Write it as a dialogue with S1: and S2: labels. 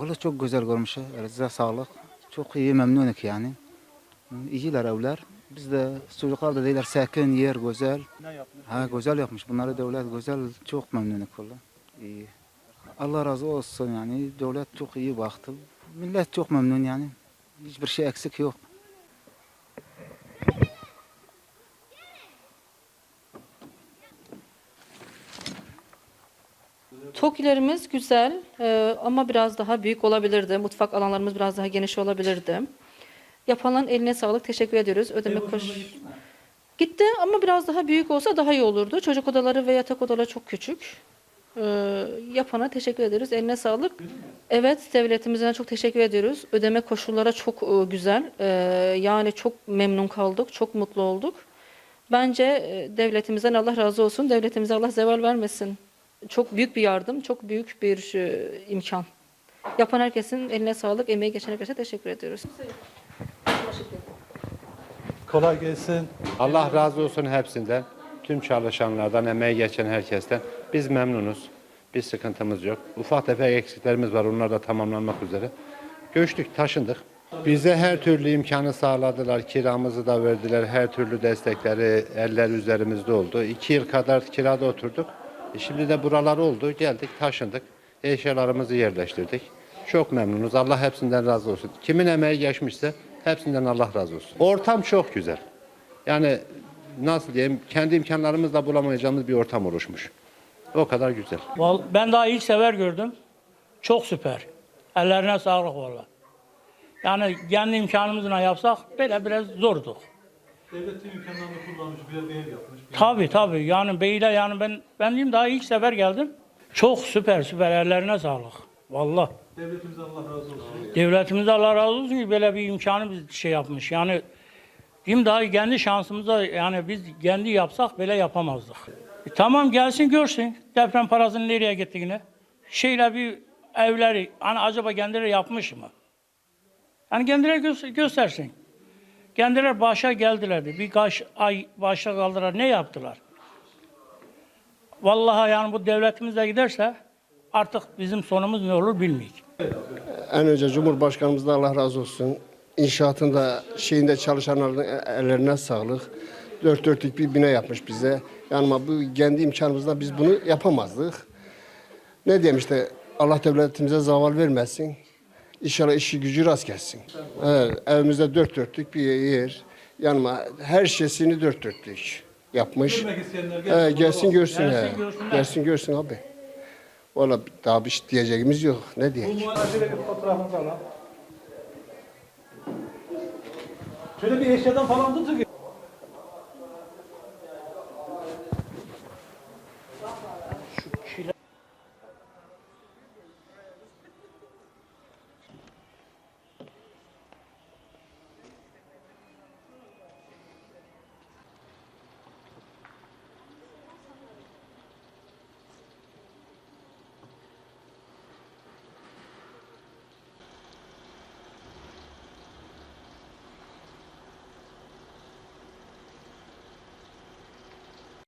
S1: Valla çok güzel görmüş. Elinize sağlık. Çok iyi memnunuk yani. İyiler evler. Biz de çocuklar da değiller sakin yer güzel. Ha güzel yapmış. Bunları devlet güzel. Çok memnunuk valla. İyi. Allah razı olsun yani. Devlet çok iyi baktı. Millet çok memnun yani. Hiçbir şey eksik yok.
S2: TOKİ'lerimiz güzel e, ama biraz daha büyük olabilirdi. Mutfak alanlarımız biraz daha geniş olabilirdi. Yapanların eline sağlık. Teşekkür ediyoruz. Ödeme koş. Gitti ama biraz daha büyük olsa daha iyi olurdu. Çocuk odaları ve yatak odaları çok küçük. E, yapana teşekkür ediyoruz. Eline sağlık. Evet, devletimizden çok teşekkür ediyoruz. Ödeme koşulları çok e, güzel. E, yani çok memnun kaldık, çok mutlu olduk. Bence e, devletimizden Allah razı olsun. Devletimize Allah zeval vermesin. Çok büyük bir yardım, çok büyük bir e, imkan. Yapan herkesin eline sağlık, emeği geçen herkese teşekkür ediyoruz.
S3: Kolay gelsin.
S4: Allah razı olsun hepsinden. Tüm çalışanlardan, emeği geçen herkesten. Biz memnunuz. Bir sıkıntımız yok. Ufak tefek eksiklerimiz var. Onlar da tamamlanmak üzere. Göçtük, taşındık. Bize her türlü imkanı sağladılar. Kiramızı da verdiler. Her türlü destekleri eller üzerimizde oldu. İki yıl kadar kirada oturduk. E Şimdi de buralar oldu. Geldik, taşındık. Eşyalarımızı yerleştirdik. Çok memnunuz. Allah hepsinden razı olsun. Kimin emeği geçmişse hepsinden Allah razı olsun. Ortam çok güzel. Yani nasıl diyeyim kendi imkanlarımızla bulamayacağımız bir ortam oluşmuş. O kadar güzel.
S5: Val- Ben daha ilk sefer gördüm. Çok süper. Ellerine sağlık valla. Yani kendi imkanımızla yapsak böyle biraz zorduk.
S3: Devletin imkanlarını kullanmış, bir ev yapmış.
S5: Tabii tabii. Yani beyle yani ben ben diyeyim daha ilk sefer geldim. Çok süper süper ellerine sağlık. Valla.
S3: Devletimize Allah razı olsun.
S5: Devletimize Allah razı olsun ki böyle bir imkanı biz şey yapmış. Yani diyeyim daha kendi şansımıza yani biz kendi yapsak böyle yapamazdık. E tamam gelsin görsün deprem parasının nereye gittiğini. Şeyle bir evleri hani acaba kendileri yapmış mı? Yani kendileri gö- göstersin. Kendileri başa geldilerdi. Birkaç ay başta kaldılar. Ne yaptılar? Vallahi yani bu devletimize giderse artık bizim sonumuz ne olur bilmiyoruz.
S6: En önce Cumhurbaşkanımızdan Allah razı olsun. İnşaatında şeyinde çalışanların ellerine sağlık. Dört dörtlük bir bina yapmış bize. Yani ama bu kendi imkanımızla biz bunu yapamazdık. Ne diyeyim işte Allah devletimize zaval vermesin. İnşallah işi gücü rast gelsin. Evet, evimizde dört dörtlük bir yer. Yanıma her şeysini dört dörtlük yapmış.
S3: Gelsin.
S6: Evet, gelsin görsün.
S5: Gelsin
S6: he.
S5: görsünler.
S6: Gelsin görsün abi. Valla daha bir şey diyeceğimiz yok. Ne diyeyim?
S3: Acele bir fotoğrafınızı alalım. Şöyle bir eşyadan falan tutun.